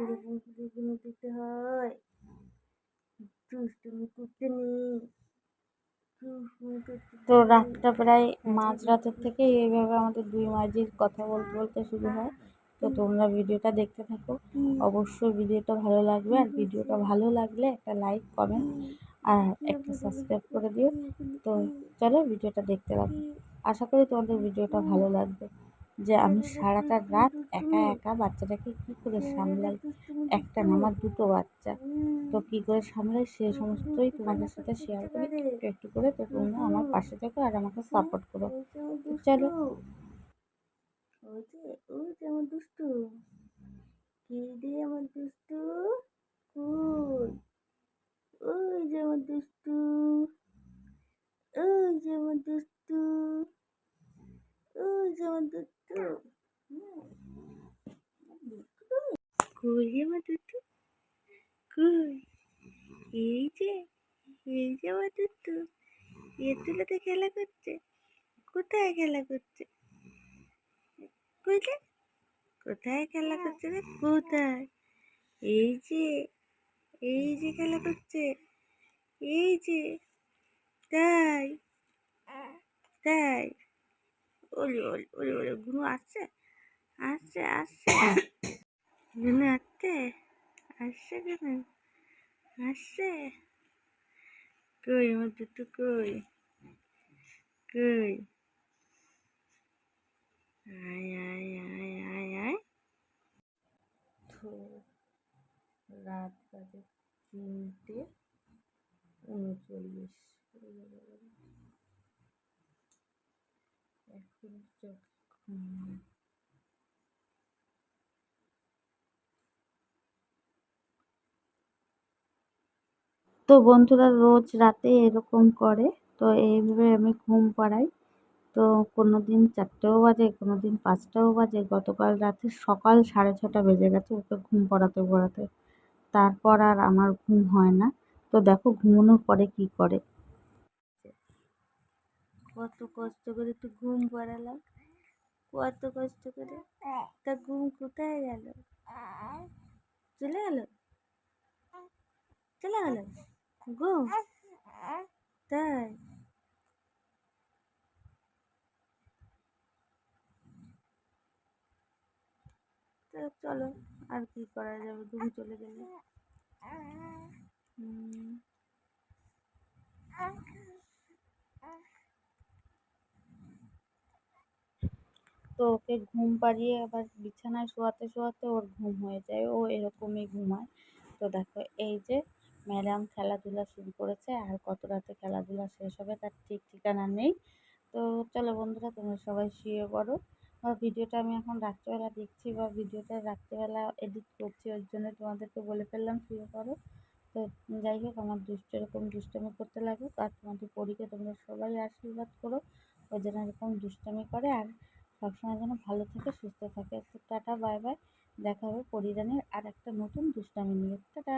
এরকম দিতে হয়। তো রাতটা প্রায় মাঝ রাতের থেকে এইভাবে আমাদের দুই মাঝির কথা বলতে বলতে শুরু হয়। তো তোমরা ভিডিওটা দেখতে থাকো। অবশ্যই ভিডিওটা ভালো লাগবে। আর ভিডিওটা ভালো লাগলে একটা লাইক কমেন্ট আর একটা সাবস্ক্রাইব করে দিও। তো চলো ভিডিওটা দেখতে থাকো। আশা করি তোমাদের ভিডিওটা ভালো লাগবে। যে আমি সারাটা রাত একা একা বাচ্চাটাকে কী করে সামলাই? একটা না, আমার দুটো বাচ্চা। তো কী করে সামলাই? সে সমস্তই তোমাদের সাথে শেয়ার করি। একটু একটু করে তো তোমরা আমার পাশে থাকো আর আমাকে সাপোর্ট করো। চলো। ওই যে ওই যে আমার দুষ্টু। কি রে আমার দুষ্টু? কই ওই যে আমার দুষ্টু। ওই যে আমার দুষ্টু। দুষ্টু কই আমার দুষ্টু কই এই যে এই যে আমার দুষ্টু এর তুলাতে খেলা করছে, কোথায়? খেলা করছে কইলে কোথায় খেলা করছে রে কোথায়? এই যে এই যে খেলা করছে, এই যে, তাই। ওলি ওলি ওলি ওলি গুনু আসছে আসছে আসছে। গুনু আসছে আসছে কেন? আসছে। কই আমার কই? কই? আয় আয় আয় আয় আয়। রাত বাজে তিনটে উনচল্লিশ। এখন তো বন্ধুরা রোজ রাতে এরকম করে, তো এইভাবে আমি ঘুম পাড়াই। তো কোনো দিন চারটেও বাজে কোনো দিন পাঁচটাও বাজে। গতকাল রাতে সকাল সাড়ে ছটা বেজে গেছে ওকে ঘুম পড়াতে পড়াতে। তারপর আর আমার ঘুম হয় না। তো দেখো ঘুমানোর পরে কি করে? কত কষ্ট করে একটু ঘুম পাড়ালাম। কত কষ্ট করে তা ঘুম কোথায় গেল? চলে গেল? চলে গেল? ঘুম? তাই? চলো, আর কি করা যাবে? ঘুম চলে গেলে। তো ওকে ঘুম পাড়িয়ে আবার বিছানায় শোয়াতে শোয়াতে ওর ঘুম হয়ে যায়। ও এরকমই ঘুমায়। তো দেখো, এই যে ম্যাডাম খেলাধুলা শুরু করেছে, আর কত রাতে খেলাধুলা শেষ হবে তার ঠিক ঠিকানা নেই। তো চলো বন্ধুরা, তোমরা সবাই শুয়ে পড়ো। বা ভিডিওটা আমি এখন রাত্রেবেলা দেখছি বা ভিডিওটা রাত্রেবেলা এডিট করছি, ওই জন্য তোমাদেরকে বলে ফেললাম শুয়ে পড়ো। তো যাই হোক, আমার দুষ্ট এরকম দুষ্টামি করতে লাগুক, আর তোমাদের পরীকে তোমরা সবাই আশীর্বাদ করো। ও যেন এরকম দুষ্টামি করে, আর সবসময় যেন ভালো থাকে, সুস্থ থাকে। Tata, bye bye. দেখা হবে পরিরানের আর একটা নতুন দুষ্টামি নিয়ে। টাটা!